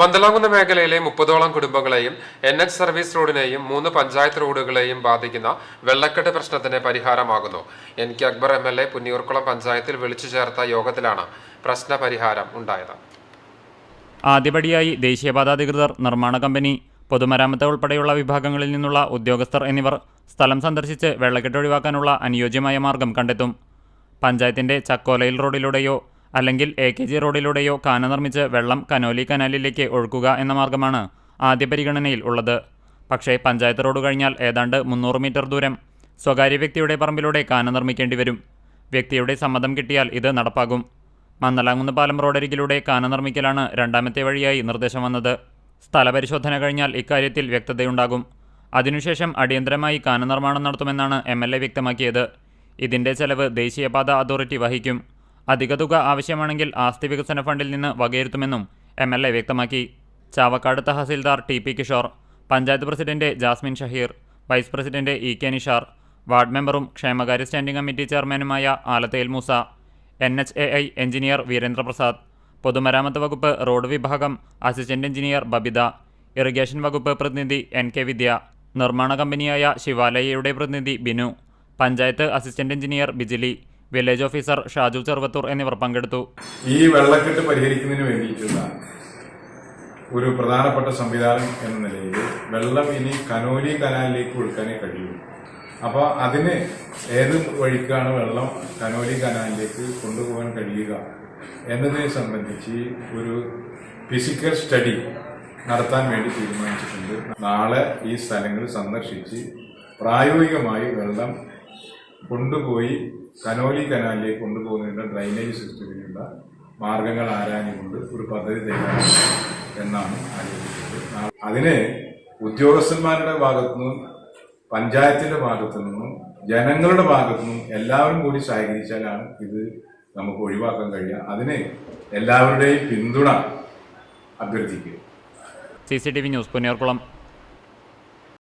മന്ദലാകുന്ന മേഖലയിലെ മുപ്പതോളം കുടുംബങ്ങളെയും എൻ എച്ച് സർവീസ് റോഡിനെയും മൂന്ന് പഞ്ചായത്ത് റോഡുകളെയും ബാധിക്കുന്ന വെള്ളക്കെട്ട് പ്രശ്നത്തിന് പരിഹാരമാകുന്നു. N K Akbar M L A Punnayurkulam പഞ്ചായത്തിൽ വിളിച്ചു ചേർത്ത യോഗത്തിലാണ് പ്രശ്ന പരിഹാരം ഉണ്ടായത്. ആദ്യപടിയായി ദേശീയപാത അധികൃതർ നിർമ്മാണ കമ്പനി പൊതുമരാമത്ത് ഉൾപ്പെടെയുള്ള വിഭാഗങ്ങളിൽ നിന്നുള്ള ഉദ്യോഗസ്ഥർ എന്നിവർ സ്ഥലം സന്ദർശിച്ച് വെള്ളക്കെട്ട് ഒഴിവാക്കാനുള്ള അനുയോജ്യമായ മാർഗം കണ്ടെത്തും. പഞ്ചായത്തിന്റെ ചക്കോലയിൽ റോഡിലൂടെയോ അല്ലെങ്കിൽ എ കെ ജി റോഡിലൂടെയോ കാന നിർമ്മിച്ച് വെള്ളം കനോലി കനാലിലേക്ക് ഒഴുക്കുക എന്ന മാർഗമാണ് ആദ്യ പരിഗണനയിൽ ഉള്ളത്. പക്ഷേ പഞ്ചായത്ത് റോഡ് കഴിഞ്ഞാൽ ഏതാണ്ട് മുന്നൂറ് മീറ്റർ ദൂരം സ്വകാര്യ വ്യക്തിയുടെ പറമ്പിലൂടെ കാന നിർമ്മിക്കേണ്ടി വരും. വ്യക്തിയുടെ സമ്മതം കിട്ടിയാൽ ഇത് നടപ്പാകും. മന്നലാങ്ങുന്ന പാലം റോഡരികിലൂടെ കാന നിർമ്മിക്കലാണ് രണ്ടാമത്തെ വഴിയായി നിർദ്ദേശം വന്നത്. സ്ഥലപരിശോധന കഴിഞ്ഞാൽ ഇക്കാര്യത്തിൽ വ്യക്തതയുണ്ടാകും. അതിനുശേഷം അടിയന്തരമായി കാന നിർമ്മാണം നടത്തുമെന്നാണ് എം വ്യക്തമാക്കിയത്. ഇതിന്റെ ചെലവ് ദേശീയപാത അതോറിറ്റി വഹിക്കും. അധിക തുക ആവശ്യമാണെങ്കിൽ ആസ്തി വികസന ഫണ്ടിൽ നിന്ന് വകയിരുത്തുമെന്നും എം എൽ എ വ്യക്തമാക്കി. Chavakkad tahsildar T P Kishore panchayat president Jasmin Shaheer vice president E K Nishar ward മെമ്പറും ക്ഷേമകാര്യ സ്റ്റാൻഡിംഗ് കമ്മിറ്റി ചെയർമാനുമായ Alathayil Moosa N H A I engineer Veerendraprasad പൊതുമരാമത്ത് വകുപ്പ് റോഡ് വിഭാഗം അസിസ്റ്റന്റ് എഞ്ചിനീയർ ബബിത ഇറിഗേഷൻ വകുപ്പ് പ്രതിനിധി N K വിദ്യ നിർമ്മാണ കമ്പനിയായ ശിവാലയയുടെ പ്രതിനിധി Binu panchayat assistant engineer Bijili village officer Shaju Cheruvathur എന്നിവർ പങ്കെടുത്തു. ഈ വെള്ളക്കെട്ട് പരിഹരിക്കുന്നതിന് വേണ്ടിയിട്ടുള്ള ഒരു പ്രധാനപ്പെട്ട സംവിധാനം എന്ന നിലയിൽ വെള്ളം ഇനി കനോലി കനാലിലേക്ക് ഒഴുക്കാനേ കഴിയൂ. അപ്പോൾ അതിന് ഏത് വഴിക്കാണ് വെള്ളം കനോലി കനാലിലേക്ക് കൊണ്ടുപോകാൻ കഴിയുക എന്നതിനെ സംബന്ധിച്ച് ഒരു ഫിസിക്കൽ സ്റ്റഡി നടത്താൻ വേണ്ടി തീരുമാനിച്ചിട്ടുണ്ട്. നാളെ ഈ സ്ഥലങ്ങൾ സന്ദർശിച്ച് പ്രായോഗികമായി വെള്ളം കൊണ്ടുപോയി കനോലി കനാലിലേക്ക് കൊണ്ടുപോകുന്നതിനുള്ള ഡ്രൈനേജ് സിസ്റ്റത്തിനുള്ള മാർഗങ്ങൾ ആരാഞ്ഞുകൊണ്ട് ഒരു പദ്ധതി തയ്യാറാക്കി എന്നാണ് ആലോചിക്കുന്നത് അതിന് ഉദ്യോഗസ്ഥന്മാരുടെ ഭാഗത്തു നിന്നും പഞ്ചായത്തിന്റെ ഭാഗത്തു നിന്നും ജനങ്ങളുടെ ഭാഗത്തു നിന്നും എല്ലാവരും കൂടി സഹകരിച്ചാലാണ് ഇത് നമുക്ക് ഒഴിവാക്കാൻ കഴിയുക. അതിന് എല്ലാവരുടെയും പിന്തുണ അഭ്യർത്ഥിക്കുക C C T V news Punnerkulam.